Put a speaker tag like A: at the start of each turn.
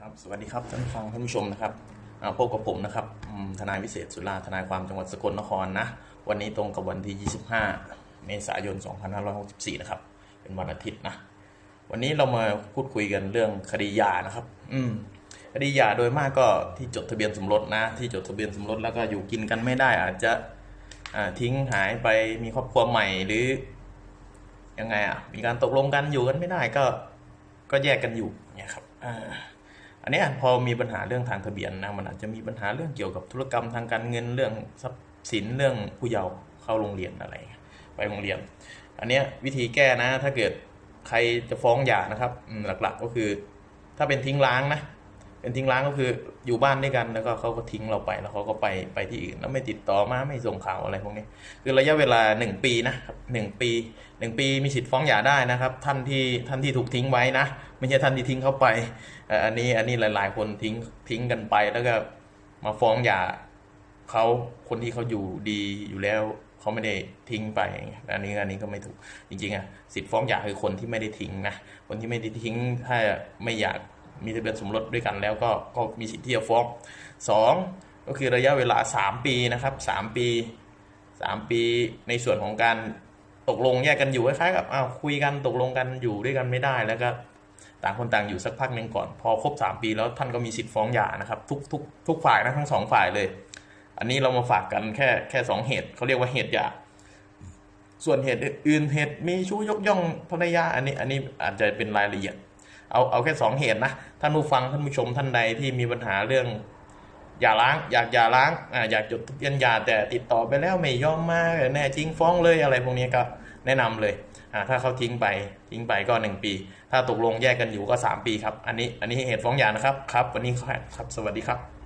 A: ครับสวัสดีครับท่านฟังท่านผู้ชมนะครับอ่าพบกับผมนะครับทนายวิเศษสุราทนายความจังหวัดสกลนครนะวันนี้ตรงกับวันที่ 25 เมษายน 2564 นะครับ เป็นวันอาทิตย์นะวันนี้เรามาพูดคุยกันเรื่องคดียานะครับ อืมคดียาโดยมากก็ที่จดทะเบียนสมรสนะ ที่จดทะเบียนสมรสแล้วก็อยู่กินกันไม่ได้ อาจจะทิ้งหายไปมีครอบครัวใหม่หรือยังไงอะมีการตกลงกันอยู่กันไม่ได้ก็ ก็แยกกันอยู่เนี่ยครับอ่า อันนี้พอมีปัญหาเรื่องทางทะเบียนนะมันอาจจะมีปัญหาเรื่องเกี่ยวกับธุรกรรมทางการเงินเรื่องทรัพย์สินเรื่องผู้เยาว์เข้าโรงเรียนอะไร ไปโรงเรียน อันนี้วิธีแก้นะ ถ้าเกิดใครจะฟ้องหย่านะครับหลักๆก็คือ ถ้าเป็นทิ้งร้างนะ เป็นทิ้งร้างก็คืออยู่บ้านด้วยกันแล้วก็เขาก็ทิ้งเราไปแล้วเขาก็ไปไปที่อื่นแล้วไม่ติดต่อมาไม่ส่งข่าวอะไรพวกนี้ คือระยะเวลาหนึ่งปีนะครับหนึ่งปีหนึ่งปีมีสิทธิ์ฟ้องหย่าได้นะครับ ท่านที่ท่านที่ถูกทิ้งไว้นะ ไม่ใช่ท่านที่ทิ้งเขาไปอันนี้อันนี้หลาย ๆ คนทิ้งทิ้งกันไปแล้วก็มาฟ้องหย่าเขาคนที่เขาอยู่ดีอยู่แล้วเขาไม่ได้ทิ้งไปอันนี้อันนี้ก็ไม่ถูกจริงๆอะสิทธิ์ฟ้องหย่าคือคนที่ไม่ได้ทิ้งนะคนที่ไม่ได้ทิ้งถ้าไม่อยาก มีทะเบียนสมรสด้วยกันแล้วก็ก็มีสิทธิ์ที่จะฟ้องสองก็คือระยะเวลาสามปีนะครับสามปีสามปีในส่วนของการตกลงแยกกันอยู่คล้ายๆกับอ้าวคุยกันตกลงกันอยู่ด้วยกันไม่ได้แล้วก็ต่างคนต่างอยู่สักพักหนึ่งก่อน พอครบสามปีแล้วท่านก็มีสิทธิ์ฟ้องหย่านะครับทุกทุกทุกฝ่ายนะทั้งสองฝ่ายเลย อันนี้เรามาฝากกันแค่แค่สองเหตุเขาเรียกว่าเหตุหย่าส่วนเหตุอื่นเหตุมีชู้ยกย่องภรรยาอันนี้อันนี้อาจจะเป็นรายละเอียด เอาเอาแค่สองเหตุนะท่านผู้ฟังท่านผู้ชมท่านใดที่มีปัญหาเรื่องอย่าล้างอยากอย่าล้างอ่าอยากจดทะเบียนยาแต่ติดต่อไปแล้วไม่ยอมมาแน่จริงฟ้องเลยอะไรพวกนี้ก็แนะนำเลยอ่าถ้าเขาทิ้งไปทิ้งไปก็หนึ่งปี ถ้าตกลงแยกกันอยู่ก็สามปีครับ อันนี้อันนี้เหตุฟ้องหย่านะครับครับ วันนี้ครับสวัสดีครับ